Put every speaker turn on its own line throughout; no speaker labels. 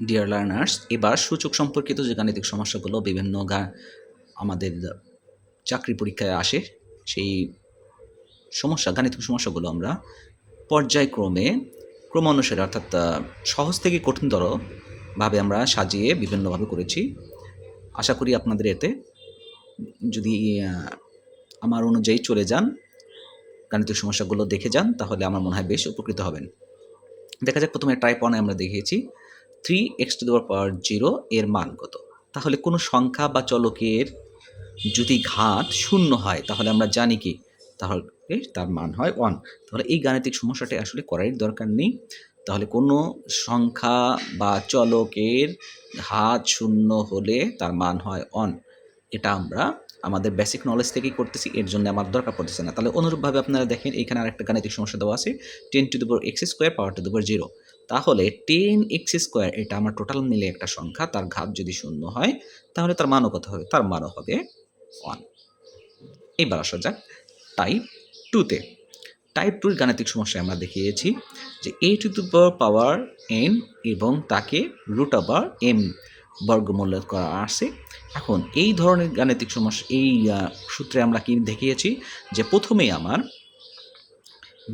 Dear learners এবার সূচক সম্পর্কিত যে গাণিতিক সমস্যাগুলো বিভিন্ন আমাদের চাকরি পরীক্ষায় আসে, সেই সমস্যা, গাণিতিক সমস্যাগুলো আমরা পর্যায়ক্রমে ক্রমানুসারে, অর্থাৎ সহজ থেকে কঠিনতর ভাবে আমরা সাজিয়ে বিভিন্নভাবে করেছি। আশা করি আপনাদের এতে যদি আমার অনুযায়ী চলে যান, গাণিতিক সমস্যাগুলো দেখে যান, তাহলে আমার মনে হয় বেশ উপকৃত হবেন। দেখা যাক, প্রথমে টাইপ ওয়ানে আমরা দেখিয়েছি। থ্রি এক্স টু দেওয়ার পাওয়ার জিরো এর মান কত? তাহলে কোনো সংখ্যা বা চলকের যদি ঘাত শূন্য হয়, তাহলে আমরা জানি কি? তাহলে তার মান হয় ওয়ান তাহলে এই গাণিতিক সমস্যাটা আসলে করার দরকার নেই। তাহলে কোনো সংখ্যা বা চলকের ঘাত শূন্য হলে তার মান হয় অন এটা আমরা আমাদের বেসিক নলেজ থেকেই করতেছি, এর জন্য আমার দরকার পড়তেছে না। তাহলে অনুরূপভাবে আপনারা দেখেন, এখানে আরেকটা গাণিতিক সমস্যা দেওয়া আছে টেন টু দুপুর এক্স স্কোয়ার পাওয়ার টু দুপুর জিরো তাহলে টেন এক্স স্কোয়ার এটা আমার টোটাল মিলে একটা সংখ্যা, তার ঘাত যদি শূন্য হয়, তাহলে তার মানও কত হবে? তার মানও হবে ওয়ান এবার আসা যাক টাইপ টুতে টাইপ টুর গাণিতিক সমস্যায় আমরা দেখিয়েছি যে a to the power n এবং তাকে রুট ওভার এম বর্গমূল্য করা আছে। এখন এই ধরনের গাণিতিক সমস্যা, এই সূত্রে আমরা কি দেখিয়েছি যে প্রথমেই আমার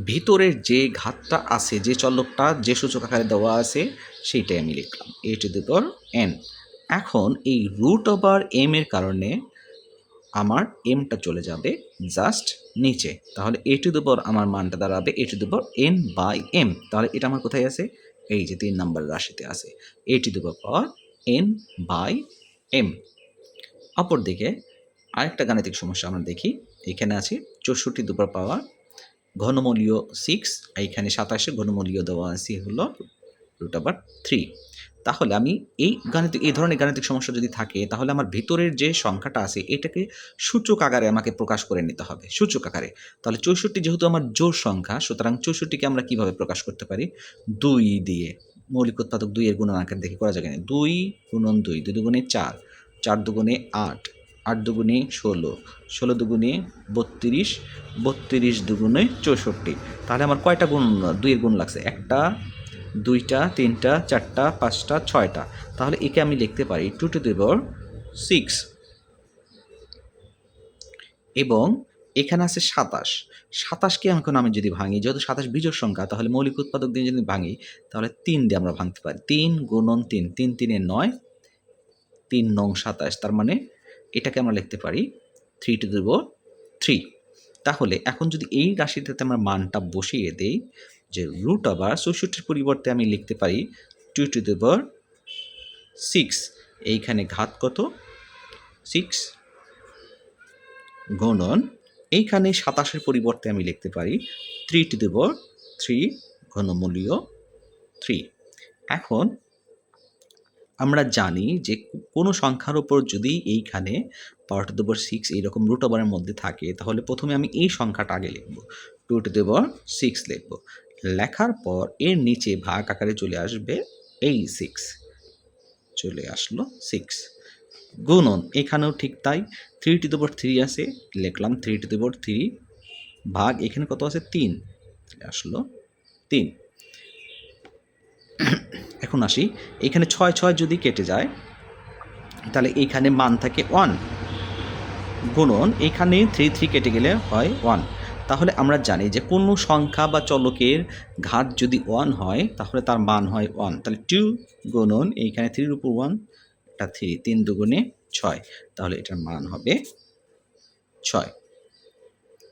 ভিতরের যে ঘাতটা আছে, যে চলকটা যে সূচক আকারে দেওয়া আছে, সেইটাই আমি লিখলাম। এ টু দি পাওয়ার এন এখন এই রুট ওভার এম এর কারণে আমার এমটা চলে যাবে জাস্ট নিচে। তাহলে এ টু দি পাওয়ার আমার মানটা দাঁড়াবে a to the power n by m তাহলে এটা আমার কোথায় আছে? এই যে তিন নাম্বার রাশিতে আছে। A to the power n by m অপরদিকে আরেকটা গাণিতিক সমস্যা আমরা দেখি। এখানে আছে চৌষট্টি দুপার পাওয়ার ঘনমূলীয় সিক্স এইখানে সাতাশে ঘনমূলীয় দেওয়া আছে হলো রুট আবার থ্রি তাহলে আমি এই গাণিতিক, এই ধরনের গাণিতিক সমস্যা যদি থাকে, তাহলে আমার ভিতরের যে সংখ্যাটা আছে, এটাকে সূচক আকারে আমাকে প্রকাশ করে নিতে হবে, সূচক আকারে। তাহলে চৌষট্টি যেহেতু আমার জোর সংখ্যা, সুতরাং চৌষট্টিকে আমরা কীভাবে প্রকাশ করতে পারি? দুই দিয়ে, মৌলিক উৎপাদক দুইয়ের গুণন আকার দেখে করা যায় না দুই গুণন দুই দুই দুগুণে চার চার দুগুণে আট আট দুগুণে ষোলো ষোলো দুগুণে বত্রিশ বত্রিশ দুগুণে চৌষট্টি। তাহলে আমার কয়টা গুণ, দুইয়ের গুণ লাগছে? একটা, দুইটা, তিনটা, চারটা, পাঁচটা, ছয়টা। তাহলে একে আমি লিখতে পারি two to the power six. এবং এখানে আছে সাতাশ। সাতাশকে এখন আমি যদি ভাঙি, যেহেতু সাতাশ বিজোড় সংখ্যা, তাহলে মৌলিক উৎপাদক দিয়ে যদি ভাঙি, তাহলে তিন দিয়ে আমরা ভাঙতে পারি। তিন গুণন তিন তিন তিনে নয়, তিন নং সাতাশ। তার মানে এটাকে আমরা লিখতে পারি থ্রি টু দেব থ্রি তাহলে এখন যদি এই রাশিটাতে আমরা মানটা বসিয়ে দেই, যে রুট আবার চৌষট্টির পরিবর্তে আমি লিখতে পারি টু টু দেব সিক্স এইখানে ঘাত কত? সিক্স গুণন, এইখানে সাতাশের পরিবর্তে আমি লিখতে পারি থ্রি টু দেব থ্রি ঘনমূলীয় থ্রি এখন আমরা জানি যে কোনো সংখ্যার উপর যদি এইখানে পাওয়ার টু দেবর সিক্স এইরকম রুট ওভারের মধ্যে থাকে, তাহলে প্রথমে আমি এই সংখ্যাটা আগে লিখব। টু টু দেবর সিক্স লিখব। লেখার পর এর নিচে ভাগ আকারে চলে আসবে এই সিক্স চলে আসলো সিক্স গুণন, এখানেও ঠিক তাই। থ্রি টু দেবর থ্রি আছে, লিখলাম থ্রি টু দেবর থ্রি ভাগ, এখানে কত আছে? তিন। আসলো তিন। এখন আসি। এখানে ছয় ছয় যদি কেটে যায় তাহলে এইখানে মান থাকে ওয়ান গুণন, এইখানে থ্রি থ্রি কেটে গেলে হয় ওয়ান তাহলে আমরা জানি যে কোনো সংখ্যা বা চলকের ঘাত যদি ওয়ান হয়, তাহলে তার মান হয় ওয়ান তাহলে টু গুণন, এইখানে থ্রির উপর ওয়ান এটা থ্রি তিন দুগুণে ছয়। তাহলে এটার মান হবে ছয়।